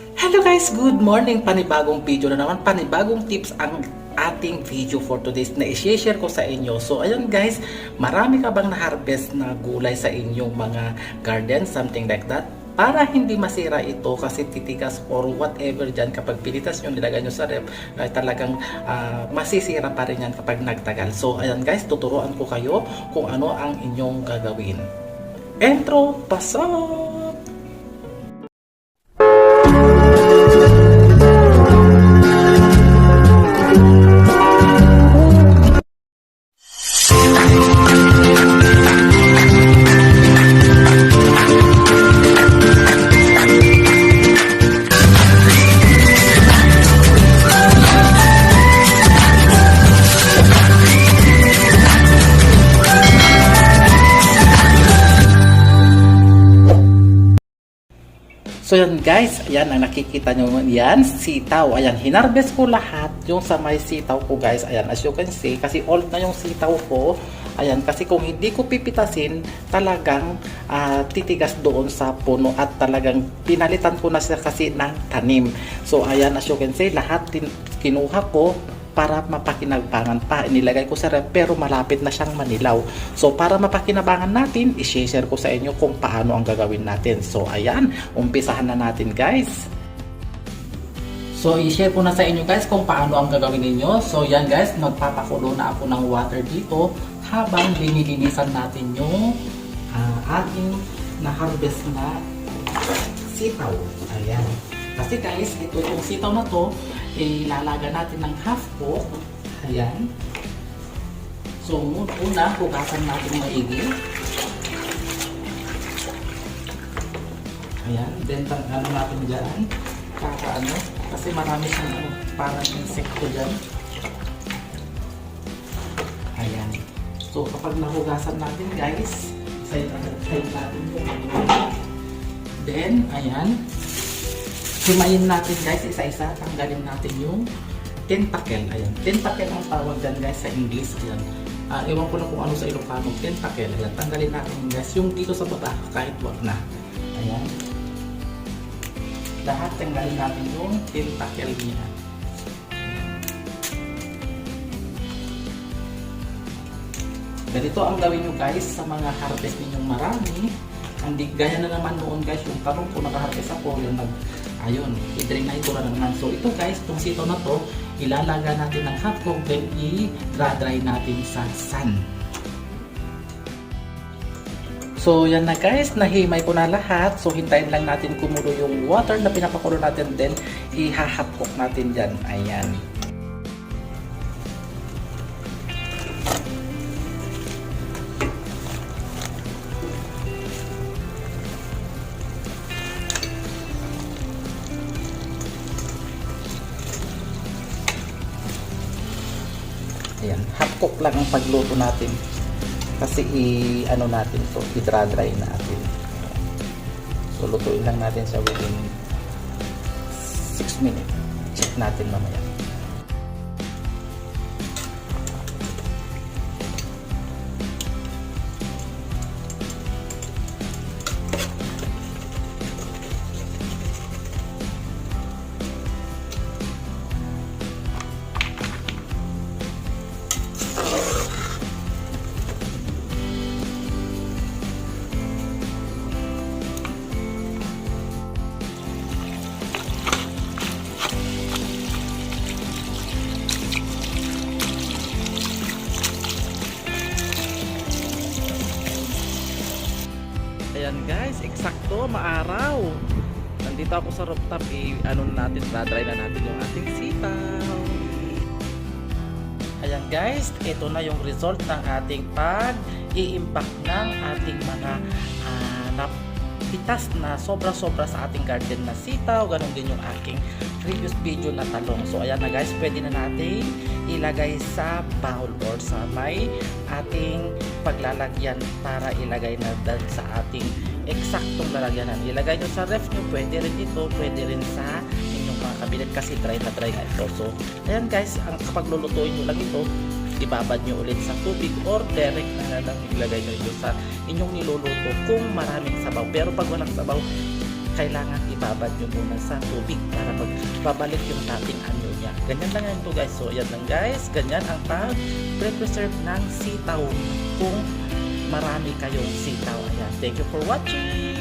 Hello guys, good morning! Panibagong video na naman, panibagong tips ang ating video for today's na i-share ko sa inyo. So ayun guys, marami ka bang na-harvest na gulay sa inyong mga garden, something like that? Para hindi masira ito kasi titigas or whatever dyan kapag pinitas nyo, nilagay nyo sa rep, ay talagang ah, masisira pa rin yan kapag nagtagal. So ayan guys, tuturuan ko kayo kung ano ang inyong gagawin. Intro, pasok! So yan guys, ayan ang nakikita nyo yan, sitaw. Ayan, hinarvest ko lahat yung sa may sitaw ko guys. Ayan, as you can see, kasi old na yung sitaw ko. Ayan, kasi kung hindi ko pipitasin, talagang ah, titigas doon sa puno at talagang pinalitan ko na siya kasi ng tanim. So ayan, as you can see, lahat kinuha ko para mapakinabangan pa. Inilagay ko sa rep pero malapit na siyang manilaw. So para mapakinabangan natin, i-share ko sa inyo kung paano ang gagawin natin. So ayan, umpisahan na natin guys. So i-share ko na sa inyo guys kung paano ang gagawin ninyo. So yan guys, magpapakulo na ako ng water dito habang linilinisan natin yung ah, ating na-harvest na sitaw. Ayan. Kasi guys, ito yung sitaw na to, ilalaga natin ng half cook. Ayan. So, una, hugasan natin maigi. Ayan. Then, ano natin dyan. Kaka ano. Kasi marami siyang ano, parang insekto dyan. Ayan. So, kapag nahugasan natin guys, side, side natin yung Then, ayan. Himayin natin guys, isa-isa. Tanggalin natin yung tentacle. Ayan. Tentacle ang tawag dyan guys sa English. Ayan. Ah, ewan ko na kung ano sa Ilocano. Tentacle. Ayan. Tanggalin natin guys. Yung dito sa baba, kahit wag na. Ayan. Lahat tanggalin natin yung tentacle niya. Ganito ang gawin nyo guys sa mga harvest ninyong marami. Hindi gaya na naman noon guys yung talong ko nakaharvest ako yung nag ayun, i-drain na ito na naman. So ito guys, itong sitaw na to, ilalaga natin ng half cook then i-dry natin sa sun. So yan na guys, nahimay ko na lahat. So hintayin lang natin kumulo yung water na pinapakulo natin then i-half cook natin dyan. Ayan. Cook lang ang pagluto natin. Kasi i ano natin to, i-dry natin. So lutuin lang natin siya within 6 minutes. Check natin mamaya. Eksakto, maaraw. Nandito ako sa rooftop, i ano na natin, dry na natin yung ating sitaw. Ayan guys, ito na yung result ng ating pag-i-impact ng ating mga uh, napitas na sobra-sobra sa ating garden na sitaw. Ganon din yung aking previous video na talong. So ayan na guys, pwede na natin ilagay sa bowl or sa may ating paglalagyan para ilagay na dun sa ating eksaktong lalagyanan. Ilagay nyo sa ref nyo, pwede rin dito, pwede rin sa inyong mga kabinet kasi dry na dry na ito. So, ayan guys, ang kapag lulutuin nyo lang ito, ibabad nyo ulit sa tubig or direct na lang ilagay nyo ito sa inyong niluluto kung maraming sabaw. Pero pag walang sabaw, kailangan ibabad nyo muna sa tubig para magbabalik yung dating ano niya. Ganyan lang yan po guys. So, yan lang guys. Ganyan ang pag-preserve ng sitaw kung marami kayong sitaw. Ayan. Thank you for watching!